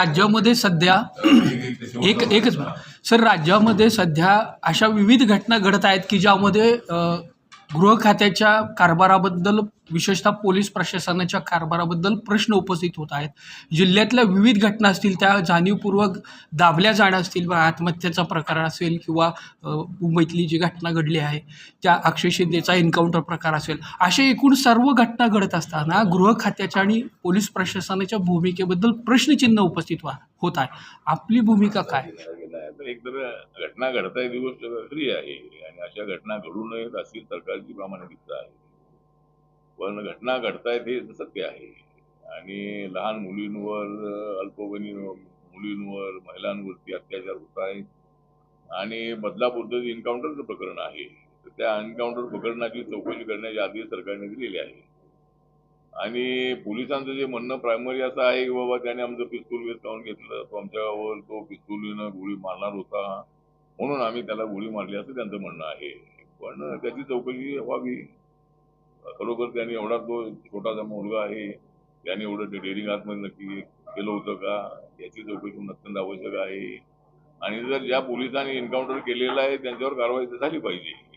राज्यामध्ये सध्या एक एकच सर राज्यामध्ये सध्या अशा विविध घटना घडत आहेत की ज्यामध्ये गृह खात्याच्या कारभाराबद्दल विशेषतः पोलीस प्रशासनाच्या कारभाराबद्दल प्रश्न उपस्थित होत आहेत. जिल्ह्यातल्या विविध घटना असतील त्या जाणीवपूर्वक दाबल्या जाणं असतील आत्महत्येचा प्रकार असेल किंवा मुंबईतली जी घटना घडली आहे त्या अक्षय शिंदेचा एन्काउंटर प्रकार असेल अशा एकूण सर्व घटना घडत असताना गृह खात्याच्या आणि पोलीस प्रशासनाच्या भूमिकेबद्दल प्रश्नचिन्ह उपस्थित व्हा होत आहे. आपली भूमिका काय? तर एक तर घटना घडताय ही गोष्ट खरी आहे. आणि अशा घटना घडू नयेत अशी सरकारची प्रामाणिकता आहे. पण घटना घडतायत हे सत्य आहे. आणि लहान मुलींवर अल्पवयीन मुलींवर महिलांवरती अत्याचार होत आहेत. आणि बदलापूरचं जे एन्काउंटरचं प्रकरण आहे तर त्या एन्काउंटर प्रकरणाची चौकशी करण्याचे आदेश सरकारने दिलेले आहे. आणि पोलिसांचं जे म्हणणं प्रायमरी असं आहे की बाबा त्याने आमचं पिस्तूल वेचकावून घेतलं. तो आमच्यावर तो पिस्तुलीनं गोळी मारणार होता. म्हणून आम्ही त्याला गोळी मारली असं त्यांचं म्हणणं आहे. पण त्याची चौकशी व्हावी. खरोखर त्यांनी एवढा तो छोटासा मुलगा आहे. त्याने एवढं डेअरिंग आतमध्ये नक्की केलं होतं का? याची चौकशी होणं अत्यंत आवश्यक आहे. आणि जर ज्या पोलिसांनी एन्काउंटर केलेलं आहे त्यांच्यावर कारवाई झाली पाहिजे.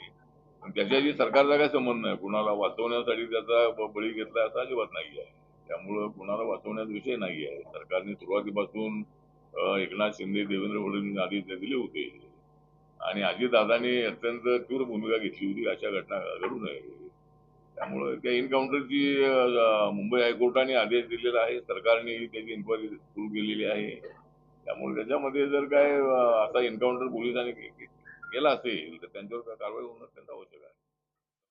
त्याच्याशी सरकारचा काय संबंध नाही. कुणाला वाचवण्यासाठी त्याचा बळी घेतला असा अजिबात नाही आहे त्यामुळं कुणाला वाचवण्याचा विषय नाही आहे सरकारने सुरुवातीपासून एकनाथ शिंदे देवेंद्र फडणवीस आदेश दिले होते. आणि अजितदादांनी अत्यंत तीव्र भूमिका घेतली होती अशा घटना घडू नये. त्यामुळं त्या एन्काउंटरची मुंबई हायकोर्टाने आदेश दिलेला आहे. सरकारने त्याची इन्क्वायरी सुरू केलेली आहे. त्यामुळे त्याच्यामध्ये जर काय असा एन्काउंटर पोलिसांनी के- के- केला असेल तर त्यांच्यावर कारवाई होणं अत्यंत आवश्यक आहे